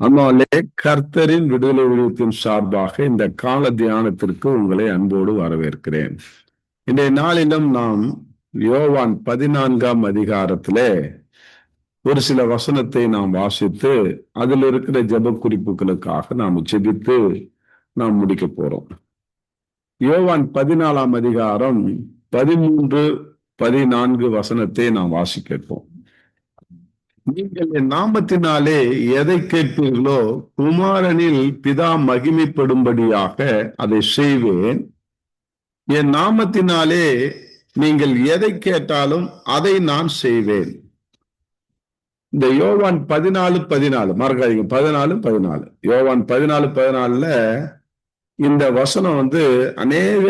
அம்மாவிலே கர்த்தரின் விடுதலை ஊழியத்தின் சார்பாக இந்த கால தியானத்திற்கு உங்களை அன்போடு வரவேற்கிறேன். இன்றைய நாளிலும் நாம் யோவான் பதினான்காம் அதிகாரத்திலே ஒரு சில வசனத்தை நாம் வாசித்து அதில் இருக்கிற ஜெப குறிப்புகளுக்காக நாம் ஜெபித்து நாம் முடிக்க போறோம். யோவான் பதினாலாம் அதிகாரம் பதிமூன்று பதினான்கு வசனத்தை நாம் வாசிக்கிறோம் நீங்கள் என் நாமத்தினாலே எதை கேட்பீர்களோ குமாரனில் பிதா மகிமைப்படும்படியாக அதை செய்வேன். என் நாமத்தினாலே நீங்கள் எதை கேட்டாலும் அதை நான் செய்வேன். இந்த யோவான் பதினாலு பதினாலு மறக்காதீங்க பதினாலு பதினாலு. யோவான் பதினாலு பதினாலுல இந்த வசனம் வந்து அநேக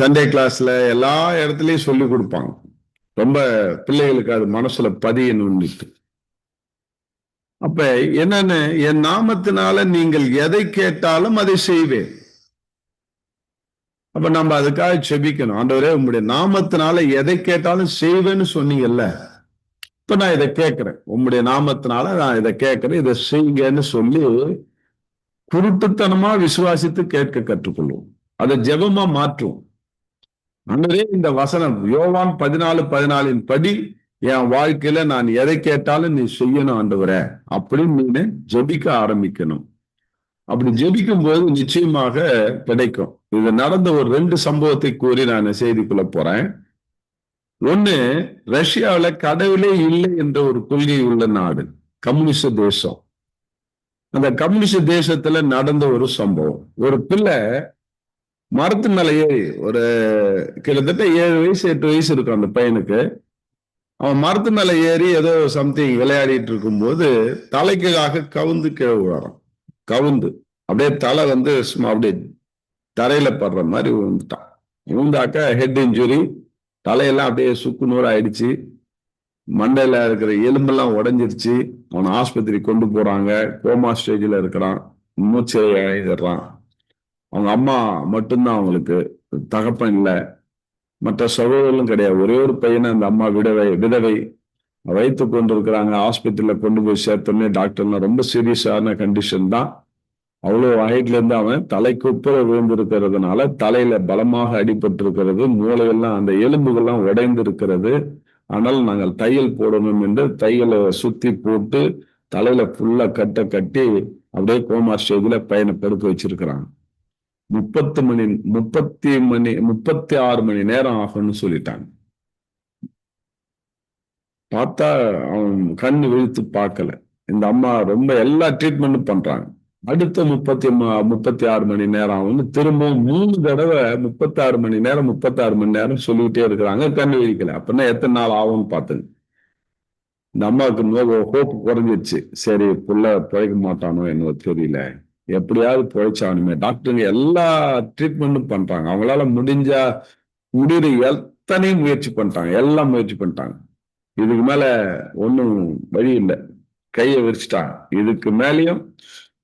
சண்டே கிளாஸ்ல எல்லா இடத்துலயும் சொல்லி கொடுப்பாங்க. ரொம்ப பிள்ளைகளுக்கு அது மனசுல பதியணும்னுட்டு அப்ப என்னன்னு என் நாமத்தினால நீங்கள் எதை கேட்டாலும் அதை செய்வேன். அப்ப நம்ம அதுக்காக செபிக்கணும். ஆண்டவரே உங்களுடைய நாமத்தினால எதை கேட்டாலும் செய்வேன்னு சொன்னீங்கல்ல இப்ப நான் இதை கேட்கிறேன். உங்களுடைய நாமத்தினால நான் இதை கேட்கிறேன். இதை செய்யுங்கன்னு சொல்லி குருட்டுத்தனமா விசுவாசித்து கேட்க கற்றுக்கொள்வோம். அதை ஜெபமா மாற்றுவோம். அன்றே இந்த வசனம் யோவான் பதினாலு பதினாலின் படி என் வாழ்க்கையில நான் எதை கேட்டாலும் நீ செய்யணும் ஆண்டவர. அப்படின்னு நீ ஜெபிக்க ஆரம்பிக்கணும். அப்படி ஜபிக்கும் போது நிச்சயமாக கிடைக்கும். இது நடந்த ஒரு ரெண்டு சம்பவத்தை கூறி நான் செய்திக்குள்ள போறேன். ஒண்ணு ரஷ்யாவில கடவுளே இல்லை என்ற ஒரு கொள்கை உள்ள நாடு கம்யூனிஸ்ட் தேசம். அந்த கம்யூனிஸ்ட் தேசத்துல நடந்த ஒரு சம்பவம். ஒரு பிள்ளை மரத்து மேல ஏறி ஒரு கிட்டத்தட்ட ஏழு வயசு எட்டு வயசு இருக்கும் அந்த பையனுக்கு. அவன் மரத்து மேல ஏறி ஏதோ சம்திங் விளையாடிட்டு இருக்கும்போது தலைக்காக கவுந்து கீழே விழறான் கவுந்து. அப்படியே தலை வந்து சும்மா அப்படியே தரையில படுற மாதிரி விழுந்துட்டான். விழுந்தாக்க ஹெட் இன்ஜுரி தலையெல்லாம் அப்படியே சுக்கு நூறு ஆயிடுச்சு. மண்டையில இருக்கிற எலும்பெல்லாம் உடஞ்சிருச்சு. அவனை ஆஸ்பத்திரி கொண்டு போறாங்க. கோமா ஸ்டேஜில் இருக்கிறான். மூச்சு இழந்துடுறான் அவங்க அம்மா மட்டும்தான் அவங்களுக்கு தகப்பன் இல்லை. மற்ற சகோதரர்களும் கிடையாது. ஒரே ஒரு பையனை அந்த அம்மா விடவை விதவை வைத்து கொண்டிருக்கிறாங்க. ஆஸ்பத்திரியில் கொண்டு போய் சேர்த்தோன்னே டாக்டர்லாம் ரொம்ப சீரியஸான கண்டிஷன் தான். அவ்வளோ ஹைட்லேருந்து அவன் தலைக்கு உப்புற விழுந்திருக்கிறதுனால தலையில பலமாக அடிபட்டிருக்கிறது. மூளையெல்லாம் அந்த எலும்புகள்லாம் உடைந்து இருக்கிறது ஆனால் நாங்கள் தையல் போடணும் என்று தையலை சுத்தி போட்டு தலையில ஃபுல்லா கட்ட கட்டி அப்படியே கோமா ஸ்டேஜில் பையனை பெருக்க வச்சிருக்கிறாங்க. முப்பத்து மணி முப்பத்தி மணி முப்பத்தி ஆறு மணி நேரம் ஆகும்னு சொல்லிட்டாங்க. பார்த்தா அவன் கண்ணு விழுத்து பார்க்கல. இந்த அம்மா ரொம்ப எல்லா ட்ரீட்மெண்ட்டும் பண்றாங்க. அடுத்த முப்பத்தி முப்பத்தி ஆறு மணி நேரம் ஆகும்னு திரும்பவும் மூணு தடவை முப்பத்தி ஆறு மணி நேரம் முப்பத்தி ஆறு மணி நேரம் சொல்லிக்கிட்டே இருக்கிறாங்க. கண்ணு விழிக்கல. அப்படின்னா எத்தனை நாள் ஆகும்னு பார்த்துங்க இந்த அம்மாவுக்கு ஹோப் குறைஞ்சிருச்சு. சரி புள்ள பிழைக்க மாட்டானோ என்னவோ தெரியல. எப்படியாவது பிழைச்சாகணுமே. டாக்டருங்க எல்லா ட்ரீட்மெண்ட்டும் பண்றாங்க. அவங்களால முடிஞ்சா முடிவு எத்தனையும் முயற்சி பண்ணிட்டாங்க. எல்லாம் முயற்சி பண்ணிட்டாங்க. இதுக்கு மேல ஒன்றும் வழி இல்லை. கையை விரிச்சிட்டாங்க. இதுக்கு மேலேயும்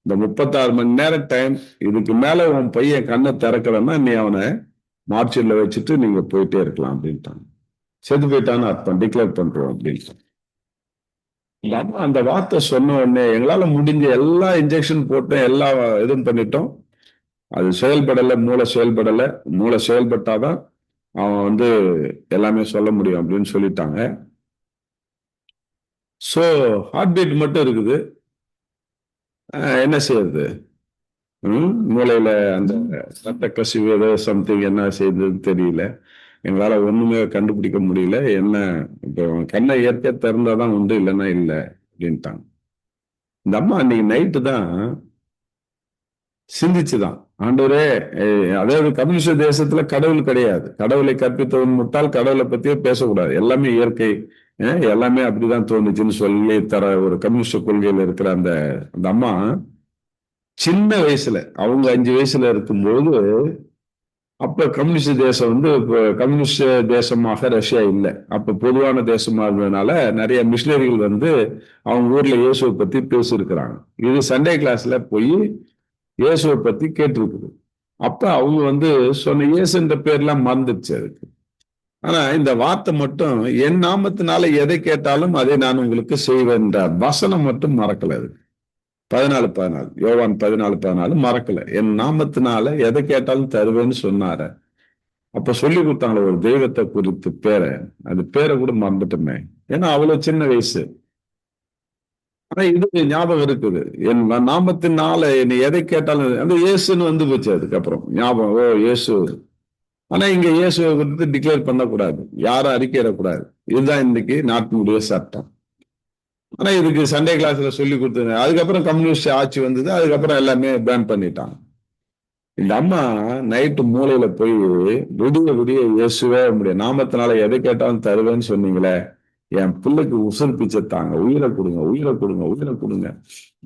இந்த முப்பத்தாறு மணி நேரம் டைம் இதுக்கு மேல உன் பையன் கண்ணை திறக்கலன்னா நீ அவனை மார்ச்சில் வச்சுட்டு நீங்க போயிட்டே இருக்கலாம் அப்படின்ட்டாங்க. செத்து போயிட்டான்னு அர்த்தம். டிக்ளேர் பண்றோம் அப்படின்னு அந்த வார்த்தை சொன்ன உடனே எங்களால முடிஞ்ச எல்லா இன்ஜெக்ஷன் போட்டோம் எல்லா இதுவும் பண்ணிட்டோம். அது செயல்படலை மூளை செயல்படலை. மூளை செயல்பட்டாதான் அவன் வந்து எல்லாமே சொல்ல முடியும் அப்படின்னு சொல்லிட்டாங்க. ஸோ ஹார்ட் பீட் மட்டும் இருக்குது. என்ன செய்யறது? மூளையில அந்த ரத்த கசிவு ஏதோ சம்திங் என்ன செய்யுதுன்னு தெரியல. எங்களால் ஒன்றுமே கண்டுபிடிக்க முடியல. என்ன இப்போ கண்ணை இயற்கையாக திறந்தால் தான் உண்டு இல்லைன்னா இல்லை அப்படின்ட்டாங்க. இந்த அம்மா அன்னைக்கு நைட்டு தான் சிந்திச்சுதான். ஆண்டவரே அதாவது கம்யூனிஸ்ட் தேசத்துல கடவுள் கிடையாது. கடவுளை கற்பித்தவன் முட்டால் கடவுளை பத்தியே பேசக்கூடாது. எல்லாமே இயற்கை எல்லாமே அப்படிதான் தோணுச்சுன்னு சொல்லி தர ஒரு கம்யூனிஸ்ட் கொள்கையில இருக்கிற அந்த அந்த அம்மா சின்ன வயசுல அவங்க அஞ்சு வயசுல இருக்கும்போது அப்ப கம்யூனிஸ்ட் தேசம் வந்து கம்யூனிஸ்ட் தேசமாக ரஷ்யா இல்லை. அப்ப பொதுவான தேசமா இருந்ததுனால நிறைய மிஷினரிகள் வந்து அவங்க ஊர்ல இயேசுவை பத்தி பேசியிருக்கிறாங்க. இது சண்டே கிளாஸ்ல போய் இயேசுவை பத்தி கேட்டிருக்குது. அப்ப அவங்க வந்து சொன்ன இயேசுன்ற பேர்லாம் மறந்துடுச்சு அதுக்கு. ஆனா இந்த வார்த்தை மட்டும் என் நாமத்தினால எதை கேட்டாலும் அதை நான் உங்களுக்கு செய்வேன்ற வசனம் மட்டும் மறக்கல அதுக்கு. பதினாலு பதினாலு. யோவான் பதினாலு பதினாலு. மறக்கல. என் நாமத்தினால எதை கேட்டாலும் தருவேன்னு சொன்னார. அப்ப சொல்லி கொடுத்தாங்களே ஒரு தெய்வத்தை குறித்து பேரை. அது பேரை கூட மறந்துட்டோமே. ஏன்னா அவ்வளவு சின்ன வயசு. ஆனா இது ஞாபகம் இருக்குது. என் நாமத்தினால என்னை எதை கேட்டாலும் அந்த இயேசுன்னு வந்து போச்சு அதுக்கப்புறம். ஞாபகம். ஓ இயேசு. ஆனா இங்க இயேசுவை குறித்து டிக்ளேர் பண்ணக்கூடாது. யாரும் அறிக்கையிடக்கூடாது. இதுதான் இன்னைக்கு நாட்டினுடைய சட்டம். ஆனா இதுக்கு சண்டே கிளாஸ்ல சொல்லி கொடுத்தது. அதுக்கப்புறம் கம்யூனிஸ்ட் ஆட்சி வந்தது. அதுக்கப்புறம் எல்லாமே பேன் பண்ணிட்டாங்க. இந்த அம்மா நைட்டு மூலையில போய் விடிய விடிய இயேசுவே உங்களுடைய நாமத்தினால எதை கேட்டாலும் தருவேன்னு சொன்னீங்களே. என் பிள்ளைக்கு உசுர் பிச்சை தாங்க. உயிரை கொடுங்க உயிரை கொடுங்க உயிரை கொடுங்க.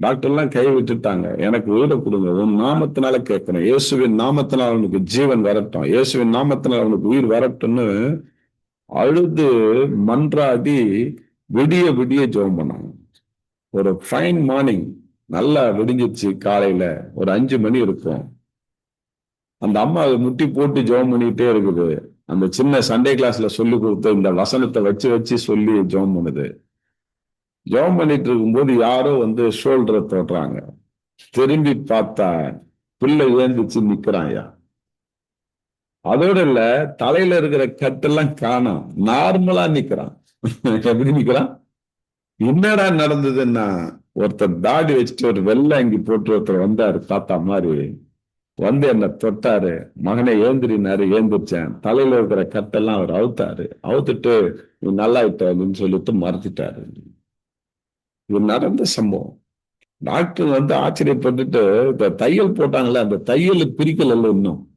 டாக்டர் எல்லாம் கை விட்டுட்டாங்க. எனக்கு உயிரை கொடுங்க. உன் நாமத்தினால கேட்கணும் இயேசுவின் நாமத்தினால் அவனுக்கு ஜீவன் வரட்டும். இயேசுவின் நாமத்தினால் அவனுக்கு உயிர் வரட்டும்னு அழுது மன்றாடி விடிய விடிய ஜெபம் பண்ணாங்க. ஒரு ஃபைன் மார்னிங் நல்லா விடிஞ்சிச்சு காலையில. ஒரு அஞ்சு மணி இருக்கும். அந்த அம்மா அதை முட்டி போட்டு ஜெபம் பண்ணிட்டே இருக்குது. அந்த சின்ன சண்டே கிளாஸ்ல சொல்லி கொடுத்த இந்த வசனத்தை வச்சு வச்சு சொல்லி ஜெபம் பண்ணுது. ஜெபம் பண்ணிட்டு இருக்கும்போது யாரோ வந்து ஷோல்டரை தொடுறாங்க. திரும்பி பார்த்தா பிள்ளை ஏந்திச்சு நிக்கிறாயா அதோட இல்ல தலையில இருக்கிற கட்டெல்லாம் காணும். நார்மலா நிக்கிறான். விரும்பிக்கலாம் என்னடா நடந்ததுன்னா ஒருத்தர் தாடி வச்சுட்டு ஒரு வெள்ளை அங்கி போட்டு ஒருத்தர் வந்தாரு தாத்தா மாதிரி. வந்து என்ன தொட்டாரு. மகனை ஏந்திரினாரு ஏந்திரிச்சேன். தலையில இருக்கிற கட்டெல்லாம் அவர் அவுத்தாரு. அவுத்துட்டு நீ நல்லா அப்படின்னு சொல்லிட்டு மறந்துட்டாரு இது நடந்த சம்பவம். டாக்டர் வந்து ஆச்சரியப்பட்டுட்டு இந்த தையல் போட்டாங்களே அந்த தையல் பிரிக்கல இன்னும்.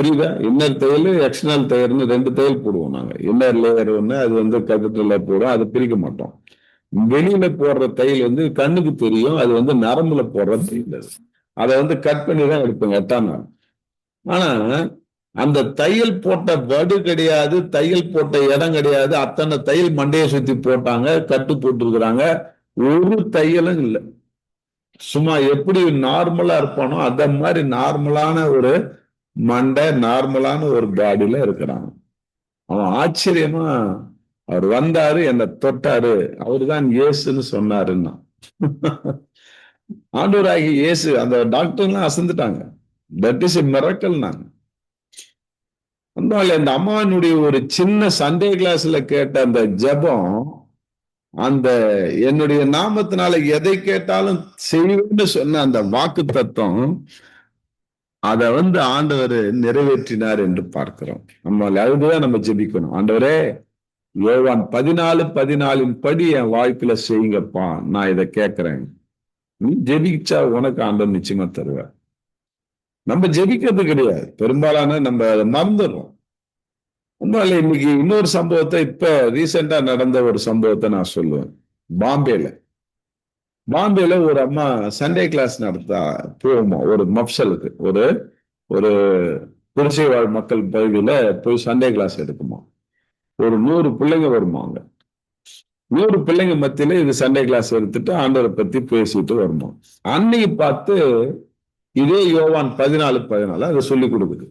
புரியுதா? இன்னர் தையல் எக்ஸ்டர்னல் தையல்னு ரெண்டு தையல் போடுவோம் நாங்க. இன்னர் லேயர் ஒண்ணு அது வந்து கதிரில போடுவோம் அதை பிரிக்க மாட்டோம். வெளியில போடுற தையல் வந்து கண்ணுக்கு தெரியும் அது வந்து நரம்புல போடுற தையல் அது. அதை வந்து கட் பண்ணி தான் எடுப்பேங்க எட்டாம் நாள் ஆனா அந்த தையல் போட்ட வடு கிடையாது தையல் போட்ட இடம் கிடையாது அத்தனை தையல் மண்டையை சுத்தி போட்டாங்க கட்டு போட்டுருக்குறாங்க. ஒரு தையலும் இல்லை. சும்மா எப்படி நார்மலா இருப்பானோ அந்த மாதிரி நார்மலான ஒரு மண்டை நார்மலான ஒரு பாடியில இருக்கிறான். அவன் ஆச்சரியமா அவர் வந்தாரு என்னை தொட்டாரு. அவருதான் இயேசுன்னு சொன்னாருன்னா. ஆண்டவராகி இயேசு அந்த டாக்டர்லாம் அசந்துட்டாங்க. தட் இஸ் எ மிரக்கல் நாங்க. அதனால இந்த அம்மானுடைய ஒரு சின்ன சண்டே கிளாஸ்ல கேட்ட அந்த ஜபம் அந்த என்னுடைய நாமத்தினால எதை கேட்டாலும் செய்வேன்னு சொன்ன அந்த வாக்கு தத்துவம் அதை வந்து ஆண்டவர் நிறைவேற்றினார் என்று பார்க்கிறோம். நம்ம அதுதான் நம்ம ஜெபிக்கணும். ஆண்டவரே யோவான் பதினாலு பதினாலின் படி என் வாழ்க்கையில செய்யுங்கப்பா. நான் இதை கேட்கிறேன். நீ ஜெபிச்சா உனக்கு ஆண்டவர் நிச்சயமா தருவார். நம்ம ஜெபிக்கிறது கிடையாது. பெரும்பாலான நம்ம மறந்துடுறோம். உண்மையில இன்னைக்கு இன்னொரு சம்பவத்தை இப்ப ரீசெண்டா நடந்த ஒரு சம்பவத்தை நான் சொல்லுவேன். பாம்பேல. பாம்பேல ஒரு அம்மா சண்டே கிளாஸ் நடத்தா போவோமா ஒரு மப்சலுக்கு ஒரு ஒரு குடிசை வாழ் மக்கள் பகுதியில போய் சண்டே கிளாஸ் எடுக்குமா? ஒரு நூறு பிள்ளைங்க வருமாங்க நூறு பிள்ளைங்க மத்தியில இது சண்டே கிளாஸ் எடுத்துட்டு ஆண்டவரை பத்தி பேசிட்டு வரணும் அன்னைக்கு பார்த்து இதே யோவான் பதினாலு பதினாலு அதை சொல்லி கொடுக்குது.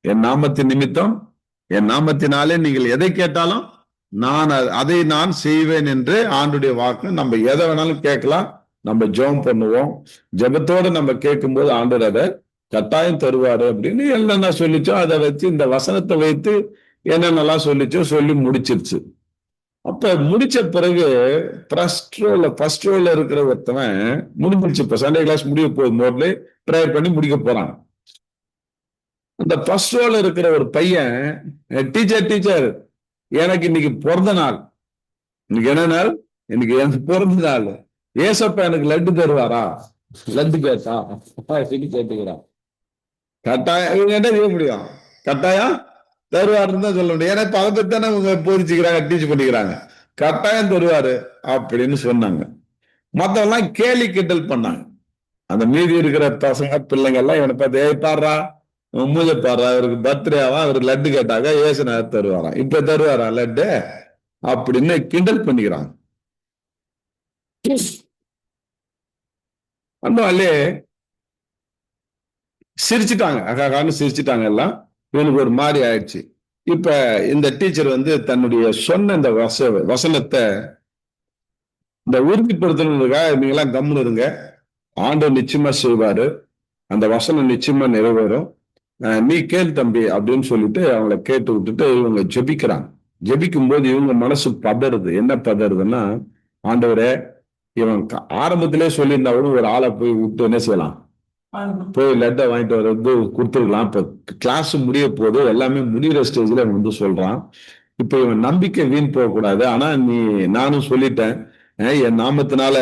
என் நாமத்தின் நிமித்தம் என் நாமத்தினாலே நீங்கள் எதை கேட்டாலும் நான் அதை நான் செய்வேன் என்று ஆண்டுடைய வாக்கு. நம்ம எதை வேணாலும் கேட்கலாம். நம்ம ஜெபம் பண்ணுவோம். ஜெபத்தோட நம்ம கேட்கும்போது ஆண்டவர் அதை கட்டாயம் தருவாரு அப்படின்னு என்னென்ன சொல்லிச்சோ அதை வச்சு இந்த வசனத்தை வைத்து என்னென்னலாம் சொல்லிச்சோ சொல்லி முடிச்சிருச்சு. அப்ப முடிச்ச பிறகு ஃபர்ஸ்ட் ரோல ஃபர்ஸ்ட் ரோல இருக்கிற ஒருத்தவன் முடிஞ்சிருச்சு. இப்ப சண்டே கிளாஸ் முடிய போகுது. முதல்ல ப்ரேயர் பண்ணி முடிக்க போறான். அந்த ஃபர்ஸ்ட் ரோல இருக்கிற ஒரு பையன் டீச்சர் டீச்சர் எனக்கு இன்னைக்கு பிறந்த நாள். இன்னைக்கு என்ன நாள்? இன்னைக்கு எனக்கு பிறந்த நாள். ஏசப்ப எனக்கு லட்டு தருவாரா? லட்டு கேட்டா. கேட்டுக்கிறான். கட்டாயம். இவங்க என்ன செய்ய முடியும்? கட்டாயம்? தருவாருன்னு தான் சொல்ல முடியும். ஏன்னா பதத்தை தானே அவங்க போதிச்சுக்கிறாங்க டீச் பண்ணிக்கிறாங்க. கட்டாயம் தருவாரு அப்படின்னு சொன்னாங்க. மத்தவெல்லாம் கேலி கிண்டல் பண்ணாங்க. அந்த மீதி இருக்கிற பசங்க பிள்ளைங்க எல்லாம் இவனை பார்த்து ஏய் பாடுறா. மூஞ்ச பாடுறா அவருக்கு பர்த்டேவா அவர் லட்டு கேட்டாக்கா ஏசுனார் தருவாராம். இப்ப தருவாரா லட்டு? அப்படின்னு கிண்டல் பண்ணிக்கிறாங்க. அந்த சிரிச்சுட்டாங்க. அக்காக்கான்னு சிரிச்சுட்டாங்க எல்லாம். இவனுக்கு ஒரு மாதிரி ஆயிடுச்சு. இப்ப இந்த டீச்சர் வந்து தன்னுடைய சொன்ன இந்த வச வசனத்தை இந்த உறுதிப்படுத்தணுக்காக நீங்க எல்லாம் கம்முன்னு இருங்க. ஆண்டவர் நிச்சயமா செய்வாரு. அந்த வசனம் நிச்சயமா நிறைவேறும். நீ கேள் தம்பி அப்படின்னு சொல்லிட்டு அவங்கள கேட்டு விட்டுட்டு இவங்க ஜெபிக்கிறாங்க. ஜெபிக்கும் போது இவங்க மனசு பதறுது. என்ன பதறுதுன்னா ஆண்டவரே இவன் ஆரம்பத்திலே சொல்லியிருந்தா கூட ஒரு ஆளை போய் விட்டு என்ன செய்யலாம்? போய் லெட்டை வாங்கிட்டு வர வந்து கொடுத்துருக்கலாம். இப்ப கிளாஸ் முடிய போது எல்லாமே முடிகிற ஸ்டேஜ்ல இவன் வந்து சொல்றான். இப்ப இவன் நம்பிக்கை வீண் போகக்கூடாது. ஆனா நீ நானும் சொல்லிட்டேன். என் நாமத்தினால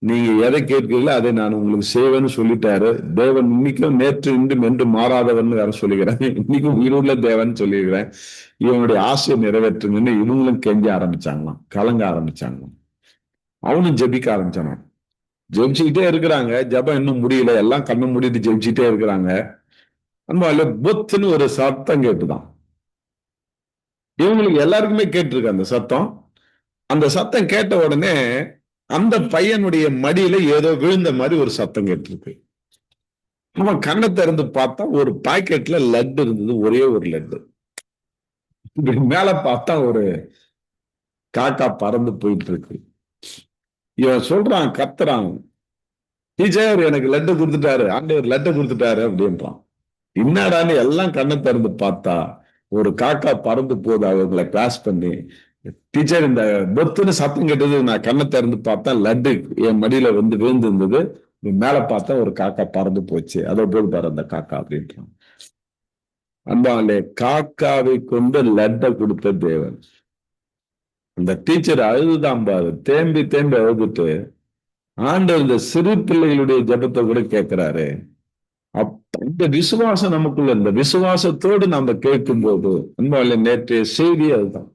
நீங்க எதை கேட்கிறீங்களோ அதை நான் உங்களுக்கு செய்வேன்னு சொல்லிட்டாரு. தேவன் இன்னைக்கும் நேற்று இன்றும் என்று மாறாதவன் வேற சொல்லிக்கிறேன் இன்னைக்கும் உயிருள்ள தேவன் சொல்லியிருக்கிறேன் இவனுடைய ஆசையை நிறைவேற்றுங்கன்னு இவங்களும் கெஞ்ச ஆரம்பிச்சாங்களாம் கலங்க ஆரம்பிச்சாங்களாம். அவனும் ஜெபிக்க ஆரம்பிச்சானான் ஜெபிச்சுக்கிட்டே இருக்கிறாங்க. ஜெபம் இன்னும் முடியல. எல்லாம் கண்ணு மூடிட்டு ஜெபிச்சுட்டே இருக்கிறாங்க. அன்பால பொத்துன்னு ஒரு சத்தம் கேட்டுதான். இவங்களுக்கு எல்லாருக்குமே கேட்டிருக்கு அந்த சத்தம். அந்த சத்தம் கேட்ட உடனே அந்த பையனுடைய மடியில ஏதோ விழுந்த மாதிரி ஒரு சத்தம் கேட்டிருக்கு. அவன் கண்ணை திறந்து பார்த்தா ஒரு பாக்கெட்ல லட்டு இருந்தது ஒரே ஒரு லட்டு இப்படி மேல பார்த்தா ஒரு காக்கா பறந்து போயிட்டு இருக்கு இவன் சொல்றான் கத்துறான். டீச்சர் எனக்கு லட்டு கொடுத்துட்டாரு. ஆண்டவர் லட்டு கொடுத்துட்டாரு அப்படின்றான். என்னடான்னு எல்லாம் கண்ணை திறந்து பார்த்தா ஒரு காக்கா பறந்து போகுது அவங்களை கிளாஸ் பண்ணி டீச்சர் இந்த பொத்துன்னு சத்தம் கேட்டது நான் கண்ணை திறந்து பார்த்தா லட்டு என் மடியில வந்து விழுந்து இருந்தது மேல பார்த்தா ஒரு காக்கா பறந்து போச்சு. அதை போய் பாரு அந்த காக்கா அப்படின்றான் அன்பாலே காக்காவை கொண்டு லட்டை கொடுத்த தேவன். அந்த டீச்சர் அழுதுதான் பாரு. தேம்பி தேம்பி அழுதுட்டு ஆண்டவர் இந்த சிறு பிள்ளைகளுடைய ஜபத்தை கூட கேட்கிறாரு. அப்ப இந்த விசுவாசம் நமக்குள்ள இந்த விசுவாசத்தோடு நம்ம கேட்கும் போது அன்பாலே நேற்றைய செய்தி அதுதான்.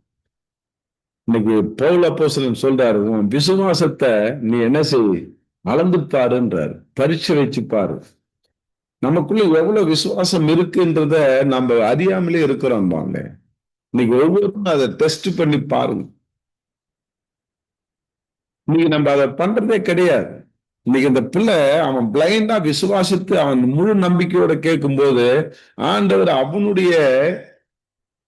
இன்னைக்கு பவுல் அப்போஸ்தலன் சொல்றாரு உன் விசுவாசத்தை நீ என்ன செய்? அளந்து பாருன்றாரு பரீட்சை வச்சு பாரு நமக்குள்ள எவ்வளவு விசுவாசம் இருக்குன்றத நம்ம அறியாமலே இருக்கிறோம் வாங்க. இன்னைக்கு ஒவ்வொருத்தரும் அதை டெஸ்ட் பண்ணி பாருங்க. இன்னைக்கு நம்ம அதை பண்றதே கிடையாது. இன்னைக்கு இந்த பிள்ளை அவன் பிளைண்டா விசுவாசித்து அவன் முழு நம்பிக்கையோட கேட்கும்போது ஆண்டவர் அவனுடைய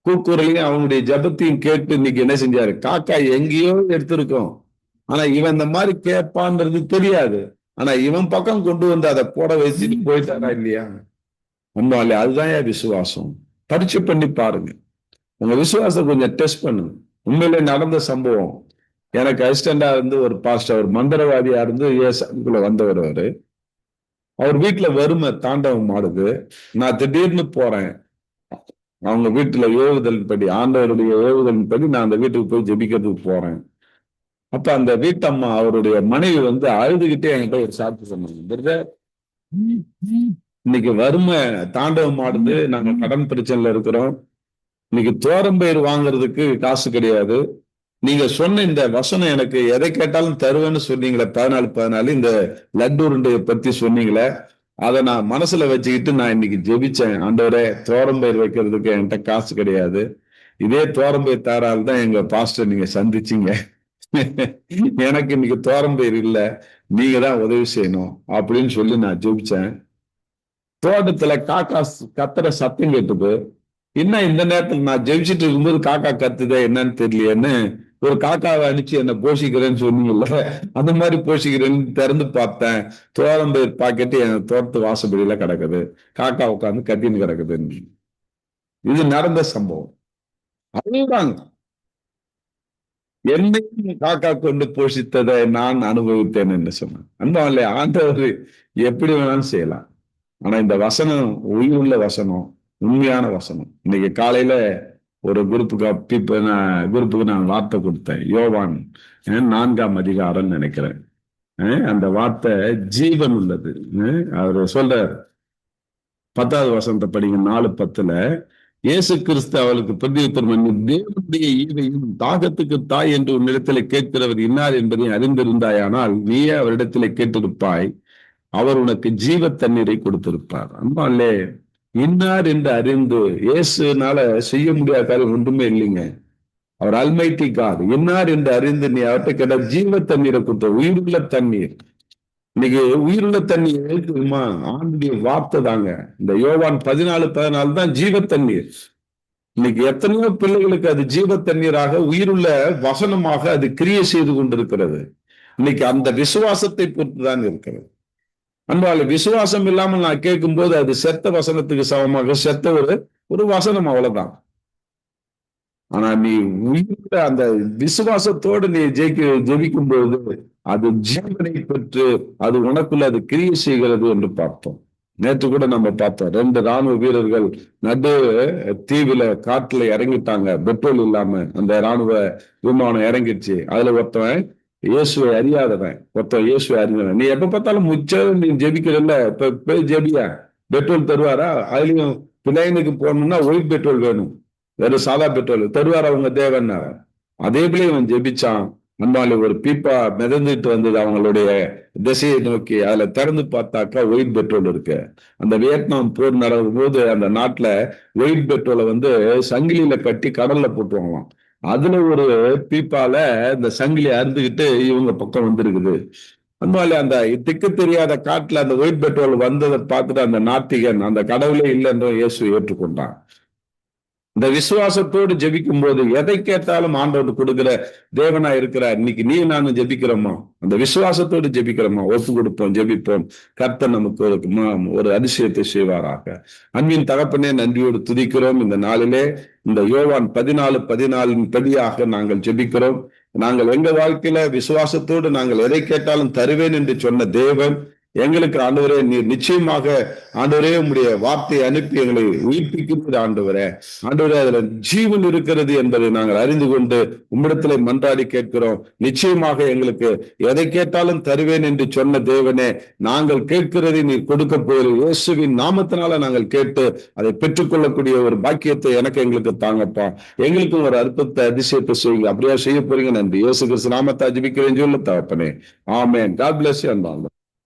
கூக்குரலையும் அவனுடைய ஜபத்தையும் கேட்டு இன்னைக்கு என்ன செஞ்சாரு? காக்கா எங்கேயோ எடுத்திருக்கோம். ஆனா இவன் இந்த மாதிரி கேட்பான்றது தெரியாது. ஆனா இவன் பக்கம் கொண்டு வந்து அதை போட வச்சுட்டு போயிட்டாரா இல்லையா? உண்மையிலே அதுதான் என் விசுவாசம். பரிச்சு பண்ணி பாருங்க. உங்க விசுவாசத்தை கொஞ்சம் டெஸ்ட் பண்ணுங்க. உண்மையிலே நடந்த சம்பவம். எனக்கு அசிஸ்டண்டா இருந்து ஒரு பாஸ்டர் ஒரு மந்திரவாதியா இருந்து ஏசாக்குள்ள வந்தவர் அவரு. அவர் வீட்டுல வறுமை தாண்டவம் ஆடுது. நான் திடீர்னு போறேன். அவங்க வீட்டுல ஏவுதல் படி ஆண்டவருடைய ஏவுதல் படி நான் அந்த வீட்டுக்கு போய் ஜெபிக்கிறதுக்கு போறேன். அப்ப அந்த வீட்டம்மா அவருடைய மனைவி வந்து அழுதுகிட்டே என்கிட்ட ஒரு சாப்பிட்டு சொன்னாங்க. இன்னைக்கு வறுமை தாண்டவம் ஆடுது நாங்க கடன் பிரச்சனையில இருக்கிறோம். இன்னைக்கு தோரம்பயிர் வாங்குறதுக்கு காசு கிடையாது. நீங்க சொன்ன இந்த வசனம் எனக்கு எதை கேட்டாலும் தருவேன்னு சொன்னீங்களே பதினாலு பதினாலு இந்த லட்டு உருண்டையை பத்தி சொன்னீங்களே அதை நான் மனசுல வச்சுக்கிட்டு நான் இன்னைக்கு ஜெபிச்சேன். ஆண்டவரே தோரம்பயிர் வைக்கிறதுக்கு என்கிட்ட காசு கிடையாது. இதே தோரம்பயிர் தாரால் தான் எங்க பாஸ்டர் நீங்க சந்திச்சீங்க. எனக்கு இன்னைக்கு தோரம்பயிர் இல்லை. நீங்க தான் உதவி செய்யணும் அப்படின்னு சொல்லி நான் ஜெபிச்சேன். தோட்டத்துல காக்கா கத்துற சத்தம் கேட்டுப்பு என்ன இந்த நேரத்துல நான் ஜெபிச்சுட்டு இருக்கும்போது காக்கா கத்துதே என்னன்னு தெரியலையேன்னு ஒரு காக்காவை அனுப்பிச்சு என்ன போஷிக்கிறேன்னு சொன்னீங்கல்ல அந்த மாதிரி போஷிக்கிறேன்னு திறந்து பார்த்தேன். தோரம்பயிர் பாக்கெட்டு என் தோட்டத்து வாசப்படியில கிடக்குது. காக்கா உட்காந்து கத்தின்னு கிடக்குது. இது நடந்த சம்பவம். அதுதாங்க. என்னையும் காக்கா கொண்டு போஷித்ததை நான் அனுபவித்தேன் என்று சொன்னேன் அன்பாலே ஆண்டவர் எப்படி வேணாலும் செய்யலாம். ஆனா இந்த வசனம் உயிருள்ள வசனம் உண்மையான வசனம். இன்னைக்கு காலையில ஒரு குரூப்புக்கு அப்ப நான் குரூப்புக்கு நான் வார்த்தை கொடுத்தேன். யோவான் நான்காம் அதிகாரம் நினைக்கிறேன். அந்த வார்த்தை ஜீவன் உள்ளது. அவர் சொல்றார். பத்தாவது வசந்த படிங்க நாலு பத்துல இயேசு கிறிஸ்து அவளுக்கு பிரதியுத்தரம் பண்ணி தேவனுடைய ஈவையும் தாகத்துக்கு தாய் என்று உன்னிடத்திலே கேட்கிறவர் இன்னார் என்பதை அறிந்திருந்தாயானால் நீயே அவரிடத்திலே கேட்டிருப்பாய். அவர் உனக்கு ஜீவ தண்ணீரை கொடுத்திருப்பார். அன்பாலே இன்னார் என்று அறிந்து இயேசுனால செய்ய முடியாத காரியம் ஒன்றுமே இல்லைங்க. அவர் அல்மைட்டி கார் இன்னார் என்று அறிந்து நீ அவர்கிட்ட கேட்ட ஜீவ தண்ணீரை கொடுத்த உயிருள்ள தண்ணீர். இன்னைக்கு உயிருள்ள தண்ணீர் இருக்குமா? ஆண்டுடைய வார்த்தை தாங்க. இந்த யோவான் பதினாலு பதினாலு தான் ஜீவ தண்ணீர். இன்னைக்கு எத்தனையோ பிள்ளைகளுக்கு அது ஜீவ தண்ணீராக உயிருள்ள வசனமாக அது கிரியை செய்து கொண்டிருக்கிறது. இன்னைக்கு அந்த விசுவாசத்தை பொறுத்துதான் இருக்கிறது. அன்பால் விசுவாசம் இல்லாமல் நான் கேட்கும் போது அது செத்த வசனத்துக்கு சமமாக செத்த ஒரு ஒரு வசனம் அவ்வளவுதான். ஆனா நீ உயிர்த்த அந்த விசுவாசத்தோடு நீ ஜெயிக்க ஜெபிக்கும் போது அது ஜீவனை பெற்று அது உனக்குள்ள அது கிரியை செய்கிறது என்று பார்த்தோம். நேற்று கூட நம்ம பார்த்தோம். ரெண்டு ராணுவ வீரர்கள் நடு தீவுல காட்டுல இறங்கிட்டாங்க. பெட்ரோல் இல்லாம அந்த ராணுவ விமானம் இறங்கிடுச்சு. அதுல ஒருத்தவன் இயேசுவை அறியாதவன். ஒருத்தன் இயேசுவை அறிந்தவன். நீ எப்ப பார்த்தாலும் முச்சம் நீ ஜெபிக்கிறல்ல. இப்ப போய் ஜெபியா. பெட்ரோல் தருவாரா? அதுலயும் பிள்ளைனுக்கு போகணும்னா ஒயிட் பெட்ரோல் வேணும். வேற சாதா பெட்ரோல். தருவாரா அவங்க தேவன்னா அதே போல இவன் ஜெபிச்சான். அன்பால ஒரு பீப்பா மிதந்துட்டு வந்தது அவங்களுடைய திசையை நோக்கி. அதுல திறந்து பார்த்தாக்கா ஒயிட் பெட்ரோல் இருக்கு. அந்த வியட்நாம் போர் நடக்கும் போது அந்த நாட்டுல ஒயிட் பெட்ரோலை வந்து சங்கிலியில கட்டி கடல்ல போட்டுருவாங்களாம் அதுல ஒரு பீப்பால இந்த சங்கிலி அறுந்துகிட்டு இவங்க பக்கம் வந்திருக்குது. அதனால அந்த திக்கு தெரியாத காட்டுல அந்த ஒயிட் பெட்ரோல் வந்ததை பார்த்துட்டு அந்த நாத்திகன் அந்த கடவுளே இல்லைன்ற இயேசு ஏற்றுக்கொண்டான். இந்த விசுவாசத்தோடு ஜெபிக்கும் போது எதை கேட்டாலும் ஆண்டவர் கொடுக்கிற தேவனா இருக்கிறார் இன்னைக்கு நீ நானும் ஜெபிக்கிறோமா? அந்த விசுவாசத்தோடு ஜெபிக்கிறோமா? ஒப்பு கொடுப்போம் ஜெபிப்போம். கர்த்தர் நமக்கு ஒரு ஒரு அதிசயத்தை செய்வாராக. அன்பின் தகப்பனே நன்றியோடு துதிக்கிறோம். இந்த நாளிலே இந்த யோவான் பதினாலு பதினாலின் படியாக நாங்கள் ஜெபிக்கிறோம். நாங்கள் எங்க வாழ்க்கையில விசுவாசத்தோடு நாங்கள் எதை கேட்டாலும் தருவேன் என்று சொன்ன தேவன் எங்களுக்கு ஆண்டவரே நீர் நிச்சயமாக ஆண்டவரே உம்முடைய வார்த்தையை அனுப்பி எங்களை உயிர்ப்பிக்கிறது ஆண்டவரே ஆண்டவரே அதுல ஜீவன் இருக்கிறது என்பதை நாங்கள் அறிந்து கொண்டு உம்மிடத்துல மன்றாடி கேட்கிறோம் நிச்சயமாக எங்களுக்கு எதை கேட்டாலும் தருவேன் என்று சொன்ன தேவனே நாங்கள் கேட்கிறதை நீர் கொடுக்க போகிற இயேசுவின் நாமத்தினால நாங்கள் கேட்டு அதை பெற்றுக்கொள்ளக்கூடிய ஒரு பாக்கியத்தை எனக்கு எங்களுக்கு தாங்கப்பா எங்களுக்கும் ஒரு அற்புதத்தை அதிசயத்தை செய்யுங்க அப்படியா செய்ய போறீங்க நன்றி இயேசு கிறிஸ்து நாமத்தை ஜிபிக்கிறேன் சொல்ல தகப்பனே ஆமேன் காட் பிளஸ் அன்பாங்க